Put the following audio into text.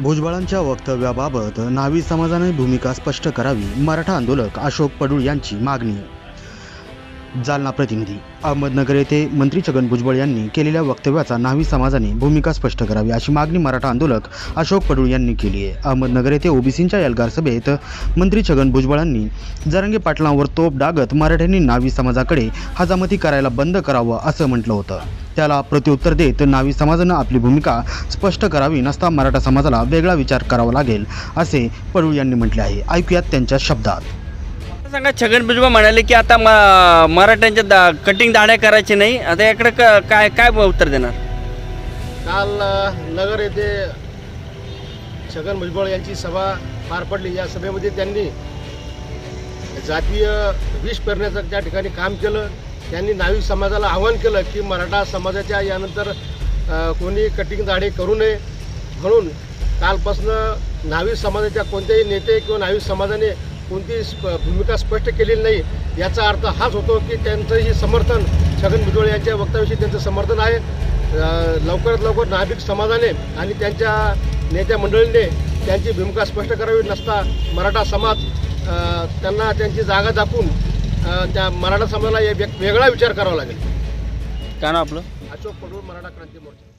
भुजबळांच्या वक्तव्याबाबत नावी समाजाने भूमिका स्पष्ट करावी मराठा आंदोलक अशोक पडूळ यांची मागणी जालना प्रतिनिधी. अहमदनगर येथे मंत्री छगन भुजबळ यांनी केलेल्या वक्तव्याचा न्हावी समाजाने भूमिका स्पष्ट करावी अशी मागणी मराठा आंदोलक अशोक पडूळ यांनी केली आहे. अहमदनगर येथे ओबीसींच्या एल्गार सभेत मंत्री छगन भुजबळांनी जरंगे पाटलांवर तोप डागत मराठ्यांनी न्हावी समाजाकडे हजामती करायला बंद करावं असं म्हटलं होतं. त्याला प्रत्युत्तर देत नावी समाजानं आपली भूमिका स्पष्ट करावी नसता मराठा समाजाला वेगळा विचार करावा लागेल असे पडूळ यांनी म्हटले आहे. ऐकूयात त्यांच्या शब्दात. सांगा छगन भुजबळ म्हणाले की आता म मराठ्यांच्या दा कटिंग दाड्या करायची नाही. आता याकडे क काय काय उत्तर देणार? काल अ, नगर येथे छगन भुजबळ यांची सभा पार पडली. या सभेमध्ये त्यांनी जातीय विष पेरण्याचं त्या ठिकाणी काम केलं. त्यांनी नाविक समाजाला आवाहन केलं की मराठा समाजाच्या यानंतर अ, कोणी कटिंग दाढे करू नये. म्हणून कालपासनं नाविक समाजाच्या कोणत्याही नेते किंवा नाविक समाजाने कोणती स्प भूमिका स्पष्ट केलेली नाही याचा अर्थ हाच होतो की त्यांचंही समर्थन छगन भुजबळ यांच्या वक्तव्याविषयी त्यांचं समर्थन आहे. लवकरात लवकर नाभिक समाजाने आणि त्यांच्या नेत्या मंडळीने त्यांची भूमिका स्पष्ट करावी नसता मराठा समाज त्यांना त्यांची जागा दाखवून त्या मराठा समाजाला वेगळा विचार करावा लागेल. काय नाव आपलं? अशोक पडूळ मराठा क्रांती मोर्चा.